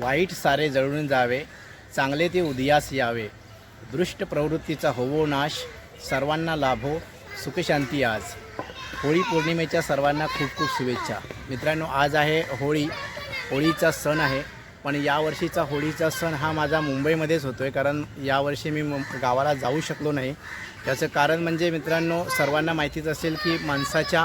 वाईट सारे जळून जावे चांगले ते उदयास यावे. दृष्ट प्रवृत्तीचा होवो नाश सर्वांना लाभो सुखशांती आज. होळी पौर्णिमेच्या सर्वांना खूप खूप शुभेच्छा. मित्रांनो आज आहे होळी. होळीचा सण आहे पण यावर्षीचा होळीचा सण हा माझा मुंबईमध्येच होतो आहे कारण यावर्षी मी गावाला जाऊ शकलो नाही. त्याचं कारण म्हणजे मित्रांनो सर्वांना माहितीच असेल की माणसाच्या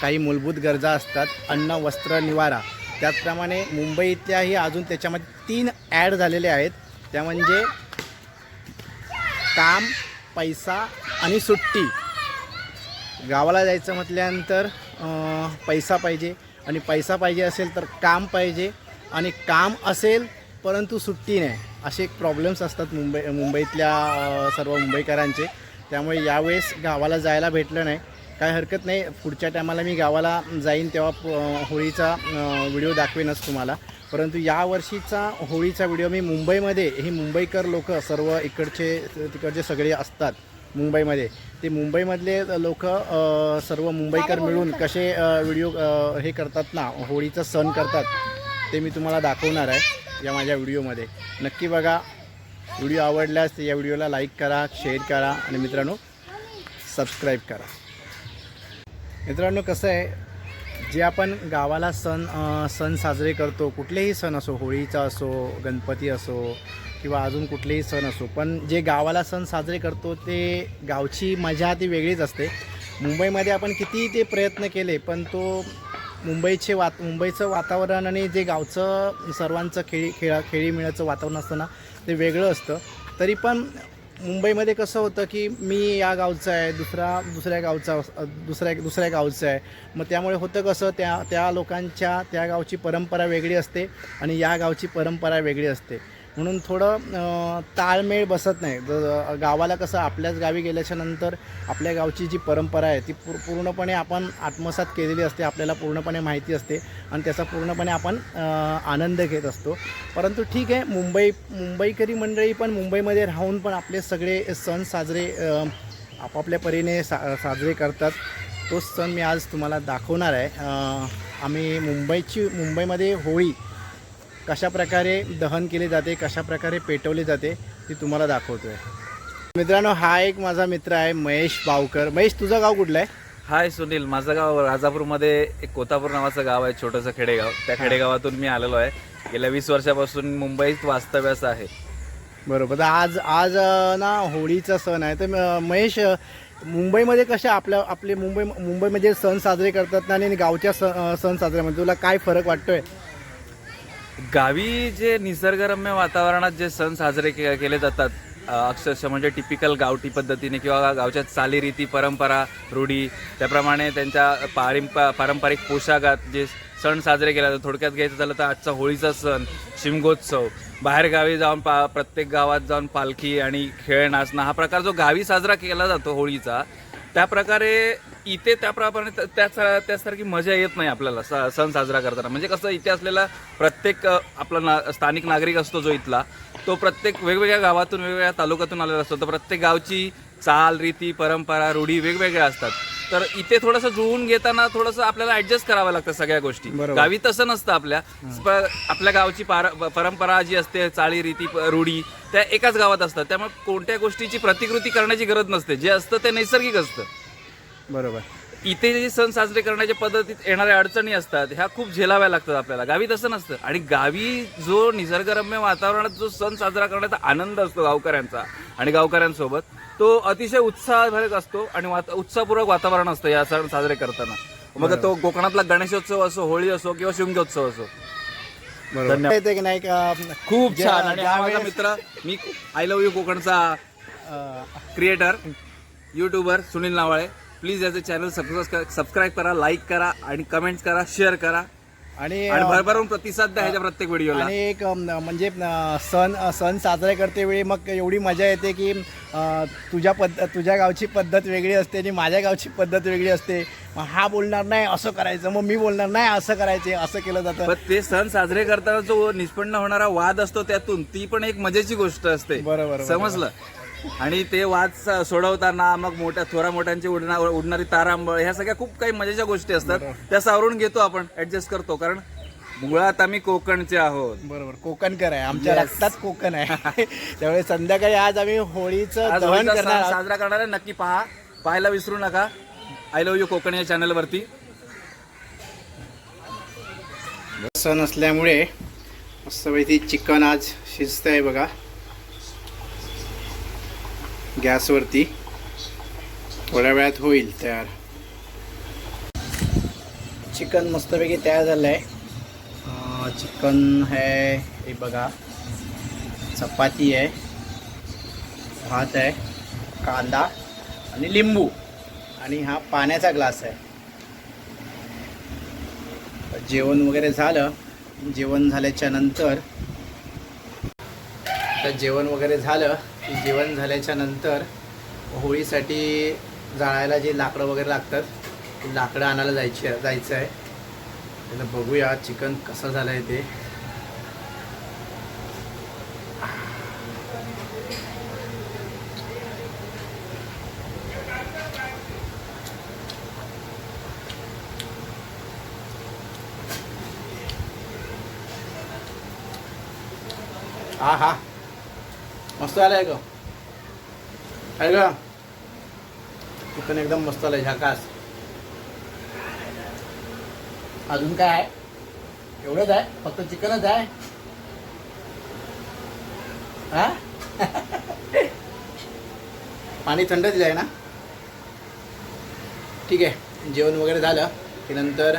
काही मूलभूत गरजा असतात. अन्न वस्त्र निवारा. त्याचप्रमाणे मुंबईतल्याही अजून त्याच्यामध्ये तीन ॲड झालेले आहेत. त्या म्हणजे काम पैसा आणि सुट्टी. गावाला जायचं म्हटल्यानंतर पैसा पाहिजे. आणि पैसा पाहिजे असेल तर काम पाहिजे. आणि काम असेल परंतु सुट्टी नाही. असे एक प्रॉब्लेम्स असतात मुंबई मुंबईतल्या सर्व मुंबईकरांचे. त्यामुळे यावेळेस गावाला जायला भेटलं नाही. काय हरकत नाही. पुढच्या टायमाला मी गावाला जाईन तेव्हा होळीचा व्हिडिओ दाखवेनच तुम्हाला. परंतु यावर्षीचा होळीचा व्हिडिओ मी मुंबईमध्ये हे मुंबईकर लोक सर्व इकडचे तिकडचे सगळे असतात मुंबईमध्ये. ते मुंबईमधले लोक सर्व मुंबईकर मिळून कसे व्हिडिओ हे करतात ना होळीचा सण करतात ते मी तुम्हाला दाखवणार आहे या माझ्या व्हिडिओमध्ये नक्की बघा व्हिडिओ आवडल्यास या व्हिडिओला लाईक करा शेअर करा आणि मित्रांनो सबस्क्राईब करा. मित्रांनो कसं आहे जे आपण गावाला सण सण साजरे करतो कुठलेही सण असो होळीचा असो गणपती असो किंवा अजून कुठलेही सण असो पण जे गावाला सण साजरे करतो ते गावची मजा ती वेगळीच असते. मुंबईमध्ये आपण किती ते प्रयत्न केले पण तो मुंबईचे वात मुंबईचं वातावरण आणि जे गावचं सर्वांचं खेळी खेळा खेळीमेळाचं वातावरण असतं ना ते वेगळं असतं. तरी पण मुंबईमध्ये कसं होतं की मी या गावचं आहे दुसरा दुसऱ्या गावचा दुसऱ्या दुसऱ्या गावचं आहे. मग त्यामुळे होतं कसं त्या त्या लोकांच्या त्या गावची परंपरा वेगळी असते आणि या गावची परंपरा वेगळी असते. म्हणून थोडं ताळमेळ बसत नाही. ज- गावाला कसं आपल्याच गावी गेल्याच्यानंतर आपल्या गावची जी परंपरा आहे ती पूर पूर्णपणे आपण आत्मसात केलेली असते आपल्याला पूर्णपणे माहिती असते आणि त्याचा पूर्णपणे आपण आनंद घेत असतो. परंतु ठीक आहे मुंबई मुंबईकरी मंडळी पण मुंबईमध्ये राहून पण आपले सगळे सण साजरे आपापल्या परीने सा साजरे करतात. तोच सण मी आज तुम्हाला दाखवणार आहे. आम्ही मुंबईची मुंबईमध्ये होळी कशा प्रकारे दहन केले जाते कशा प्रकारे पेटवले जाते ती तुम्हाला दाखवतो आहे मित्रांनो हा एक माझा मित्र आहे महेश बावकर. महेश तुझं गाव कुठलं आहे? हाय सुनील. माझं गाव राजापूरमध्ये एक कोतापूर नावाचं गाव आहे छोटंसं खेडेगाव. त्या खेडेगावातून मी आलेलो आहे. गेल्या वीस वर्षापासून मुंबईत वास्तव्यास आहे. बरोबर. तर आज आज ना होळीचा सण आहे. तर महेश मुंबईमध्ये कशा आपल्या आपले मुंबई मुंबईमध्ये सण साजरे करतात ना आणि गावच्या सण साजऱ्यामध्ये तुला काय फरक वाटतोय? गावी जे निसर्गरम्य वातावरणात जे सण साजरे के- केले जातात अक्षरशः म्हणजे टिपिकल गावठी पद्धतीने किंवा गावच्या चालीरीती परंपरा रूढी त्याप्रमाणे त्यांच्या पारंपा पारंपरिक पोशाखात जे सण साजरे केले जातात थोडक्यात घ्यायचं झालं तर आजचा होळीचा सण शिमगोत्सव. बाहेर गावी जाऊन पा प्रत्येक गावात जाऊन पालखी आणि खेळ नाचणं हा प्रकार जो गावी साजरा केला जातो होळीचा त्या प्रकारे इथे त्याप्रमाणे त्याच त्यासारखी मजा येत नाही आपल्याला स- सण साजरा करताना. म्हणजे कसं इथे असलेला प्रत्येक आपला ना स्थानिक नागरिक असतो जो इथला तो प्रत्येक वेगवेगळ्या गावातून वेगवेगळ्या तालुक्यातून आलेला असतो. तर प्रत्येक गावची चाल रीती परंपरा रूढी वेगवेगळ्या असतात. तर इथे थोडंसं जुळवून घेताना थोडंसं आपल्याला ऍडजस्ट करावं लागतं सगळ्या गोष्टी. बरोबर. गावी तसं नसतं आपल्या. प- आपल्या गावची पार परंपरा जी असते चाली रीती प- रूढी त्या एकाच गावात असतात. त्यामुळे कोणत्या गोष्टीची प्रतिकृती करण्याची गरज नसते. जे असतं ते नैसर्गिक असतं. बरोबर. इथे जे सण साजरे करण्याच्या पद्धतीत येणाऱ्या अडचणी असतात ह्या खूप झेलाव्या लागतात आपल्याला. गावी तसं नसतं. आणि गावी जो निसर्गरम्य वातावरणात जो सण साजरा करण्याचा आनंद असतो गावकऱ्यांचा आणि गावकऱ्यांसोबत तो अतिशय उत्साहभरक असतो आणि उत्साहपूर्वक वातावरण असतं या सण साजरे करताना. मग तो कोकणातला गणेशोत्सव असो होळी असो किंवा शिमगोत्सव असो. बरोबर. धन्यवाद. की नाही का खूप छान. आणि हा माझा मित्र मी आय लव्ह यू कोकणचा creator YouTuber Sunil Navale. Please याचं चॅनल सबस्क्राईब करा लाईक करा आणि कमेंट्स करा शेअर करा. आणि भरभरून प्रतिसाद द्या ह्याच्या प्रत्येक व्हिडिओला. आणि एक म्हणजे सण सण साजरे करते वेळी मग एवढी मजा येते की तुझ्या पद्ध तुझ्या गावची पद्धत वेगळी असते आणि माझ्या गावची पद्धत वेगळी असते. मग हा बोलणार नाही असं करायचं. मग मी बोलणार नाही असं करायचं असं केलं जातं. ते सण साजरे करताना जो निष्पन्न होणारा वाद असतो त्यातून ती पण एक मजेची गोष्ट असते. बरोबर. समजलं? आणि ते वाद सोडवताना मग मोठ्या थोरा मोठ्यांची उडणार उडणारी तारांबळ ह्या सगळ्या खूप काही मजेच्या गोष्टी असतात. त्या सावरून घेतो आपण ऍडजस्ट करतो कारण मुळात आम्ही कोकणचे आहोत. बरोबर. कोकणकर आहे. आमच्या. रक्तात कोकण आहे. त्यामुळे संध्याकाळी आज आम्ही होळीचं दहन करणार. साजरा करणार आहे. नक्की पहा. पाहायला विसरू नका. आय लव्ह यू कोकण या चॅनलवरती सण असल्यामुळे मस्तपैकी चिकन आज शिजत आहे बघा. गॅसवरती. थोड्या वेळात होईल तयार. चिकन मस्तपैकी तयार झालं आहे चिकन है हे बघा. चपाती आहे. भात आहे. कांदा आणि लिंबू. आणि हा पाण्याचा ग्लास आहे. जेवण वगैरे झालं. जेवण झाल्याच्यानंतर तर जेवण वगैरे झालं. की जेवण झाल्याच्यानंतर होळीसाठी जाळायला जे लाकडं वगैरे लागतात ते लाकडं आणायला जायची जायचं आहे. त्याला बघूया चिकन कसं झालं आहे ते. हा हा मस्त आलं आहे ग. आहे ग. चिकन एकदम मस्त आलं झाकास. अजून काय आहे? एवढंच आहे? फक्त चिकनच आहे? हा? पाणी थंड दिलं आहे ना? ठीक आहे. जेवण वगैरे झालं. की नंतर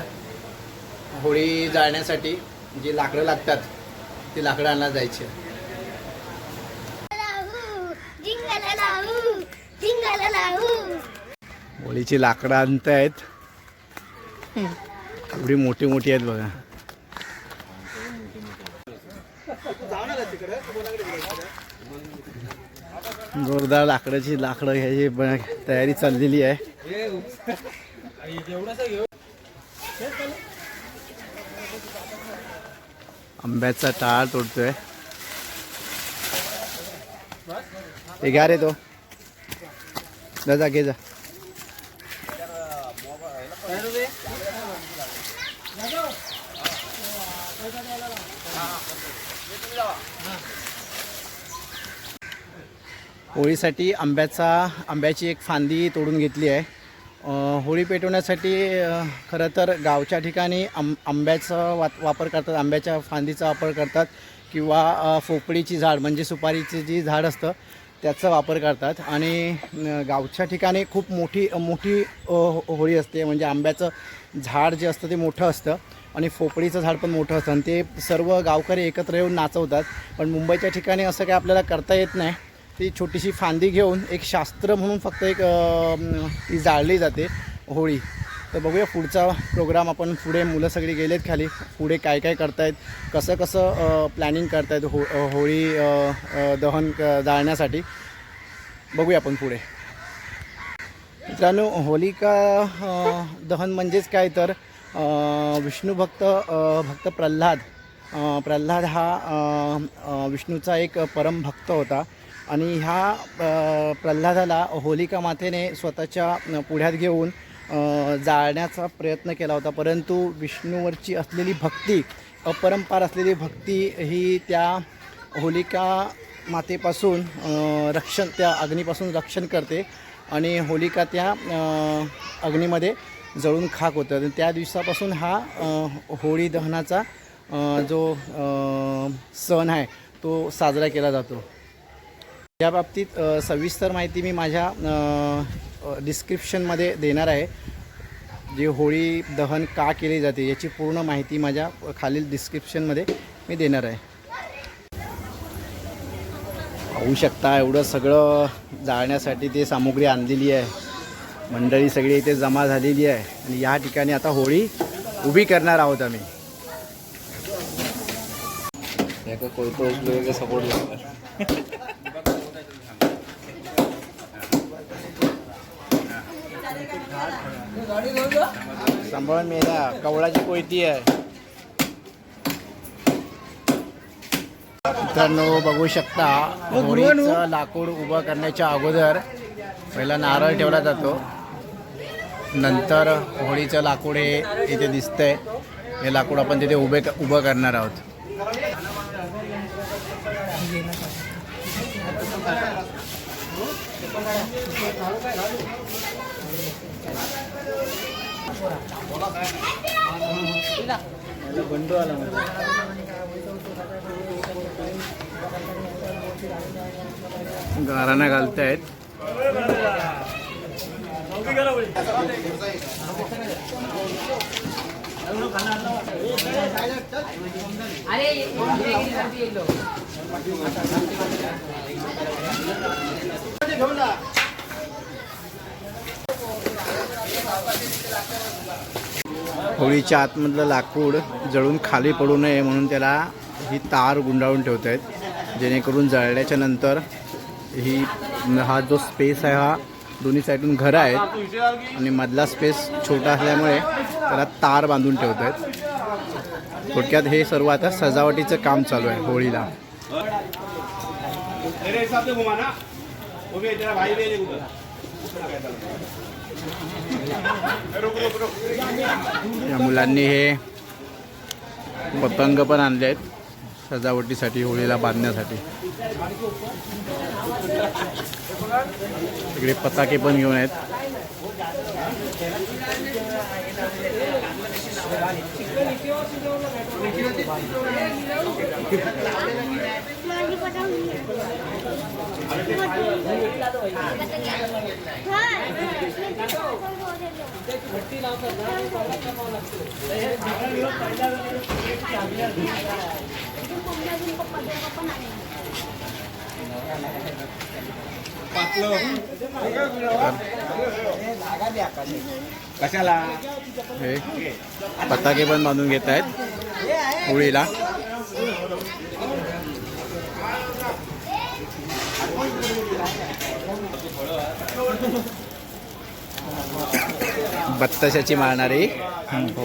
होळी जाळण्यासाठी जी लाकडं लागतात ती लाकडं आणायला जायची. होळीची लाकडं आणत आहेत एवढी मोठी मोठी आहेत बघा. जोरदार लाकडाची लाकडं घ्यायची तयारी चाललेली आहे. आंब्याचा टाळ तोडतोय. ते घ्या रे तो. जा जा घे जा. होळीसाठी आंब्याचा आंब्याची एक फांदी तोडून घेतली आहे. होळी पेटवण्यासाठी खरं तर गावच्या ठिकाणी आं आंब्याचा वा वापर करतात आंब्याच्या फांदीचा वापर करतात किंवा अं, पोपळीची झाड म्हणजे सुपारीची जी झाड असतं त्याचा वापर करतात आणि गावच्या ठिकाणी खूप मोठी मोठी हो-, होळी असते. म्हणजे आंब्याचं झाड जे असतं ते मोठं असतं आणि फोपडीचं झाड पण मोठं असतं. आणि ते सर्व गावकरी एकत्र येऊन नाचवतात. पण मुंबईच्या ठिकाणी असं काही आपल्याला करता येत नाही. ती छोटीशी फांदी घेऊन एक शास्त्र म्हणून फक्त एक ती जाळली जाते होळी. तर बघूया पुढचा प्रोग्राम आपण. पुढे मुलं सगळी गेलेत खाली. पुढे काय काय करतायत? कसं कसं प्लॅनिंग करतायत हो होळी दहन क- जाळण्यासाठी. बघूया आपण पुढे. मित्रांनो होलिका दहन म्हणजेच काय तर विष्णू भक्त भक्त प्रल्हाद. प्रल्हाद हा विष्णूचा एक परम भक्त होता. आणि ह्या प्रल्हादाला होलिका मातेने स्वतःच्या पुढ्यात घेऊन जाळण्याचा प्रयत्न केला होता. परंतु विष्णूवरची असलेली भक्ती अपरंपार असलेली भक्ती ही त्या होलिका मातेपासून रक्षण त्या अग्नीपासून रक्षण करते आणि होलिका त्या अग्नीमध्ये जळून खाक होतं. आणि त्या दिवसापासून हा होळी दहनाचा जो सण आहे तो साजरा केला जातो. या बाबतीत सविस्तर माहिती मी माझ्या डिस्क्रिप्शनमध्ये देणार आहे. जे होळी दहन का केली जाते याची पूर्ण माहिती माझ्या खालील डिस्क्रिप्शनमध्ये मी देणार आहे. पाहू शकता एवढं सगळं जाळण्यासाठी ते सामुग्री आणलेली आहे. मंडळी सगळी इथे जमा झालेली आहे. आणि या ठिकाणी आता होळी उभी करणार आहोत आम्ही. सपोर्ट सांभाळून मेला. कवळाची कोयती आहे. मित्रांनो बघू शकता होळीचं लाकूड उभं करण्याच्या अगोदर पहिला नारळ ठेवला जातो. नंतर होळीचं लाकूड हे इथे दिसतंय. हे लाकूड आपण तिथे उभे उभं करणार आहोत. गाराणा घालतायत होळीच्या आतमधलं लाकूड जळून खाली पडू नये म्हणून त्याला ही तार गुंडाळून ठेवत आहेत जेणेकरून जळल्याच्या नंतर ही हा जो स्पेस आहे हा दोन्ही साईडून घरं आहेत आणि मधला स्पेस छोटा असल्यामुळे त्याला तार बांधून ठेवत आहेत थोडक्यात हे सर्व आता सजावटीचं काम चालू आहे होळीला. भाई या मुलांनी हे पतंग पण आणले आहेत. सजावटीसाठी होळीला बांधण्यासाठी. इकडे पताके पण घेऊन आहेत. कशाला? हे पताके पण बांधून घेत आहेत. होळीला बत्ताशाची मारणारी. हो.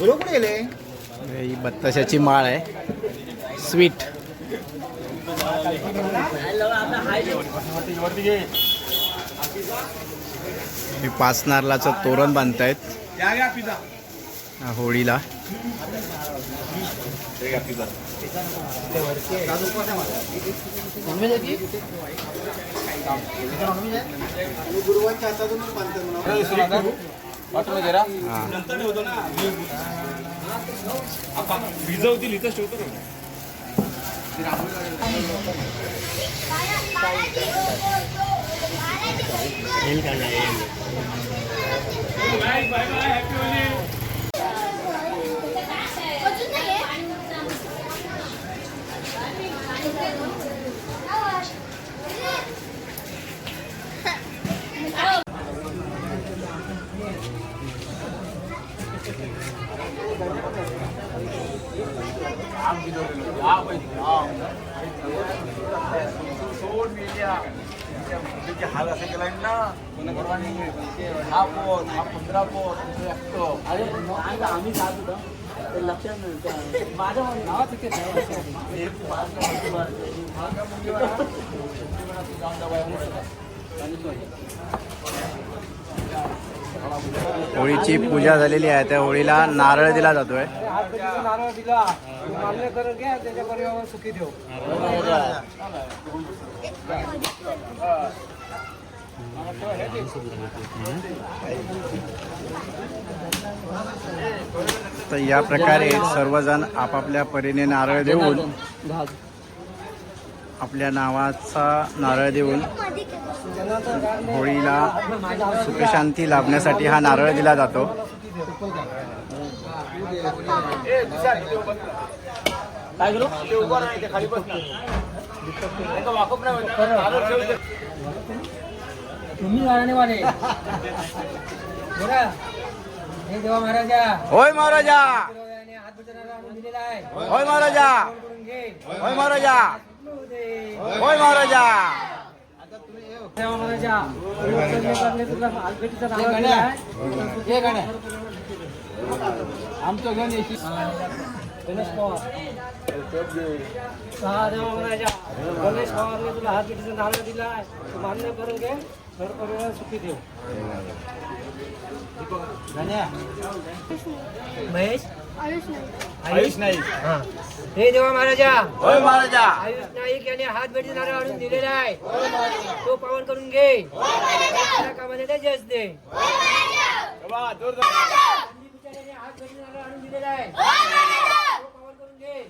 बरोबर गेले? ही बत्ताशाची माळ आहे. स्वीट. हे पाच नारळाचं तोरण बांधतायत. होळीला. भिजवतील इथंच ठेवतो बाय बाय हा हा आम्ही जात होतो ते लक्षात माझ्या होळीची पूजा झालेली आहे. त्या होळीला नारळ दिला जातोय. नारळ दिला. मान्य करून घ्या त्याच्या सुखी ठेव. तर या प्रकारे सर्वजण आपापल्या परीने नारळ देऊन आपल्या नावाचा नारळ देऊन होळीला सुखशांती लाभण्यासाठी हा नारळ दिला जातो. काय तुम्ही गाणे वाले बघा हे देवा महाराजा. होय महाराजा. हात आणून दिलेला आहे. होय महाराजा. करून घे. होय महाराजा. दे. होय महाराजा. देवा महाराजा उचलले करले तुला दिला आहे आमचं घेऊन येशील गणेश पवार. हा देवा महाराजा. गणेश पवारने तुला हात नारळ दिला आहे. तू मान्य करून घे. महेश आयुष नाही आयुष नाही हे देवा महाराजा होय महाराजा आयुष नाईक याने हात भेटी नारळ आणून दिलेला आहे तो पावन करून घे त्याला कामाला त्याचे असते बाबा, जोर जोर. संदीप बिचाऱ्याने हात भेटी नारळ आणून दिलेला आहे तो पावन करून घे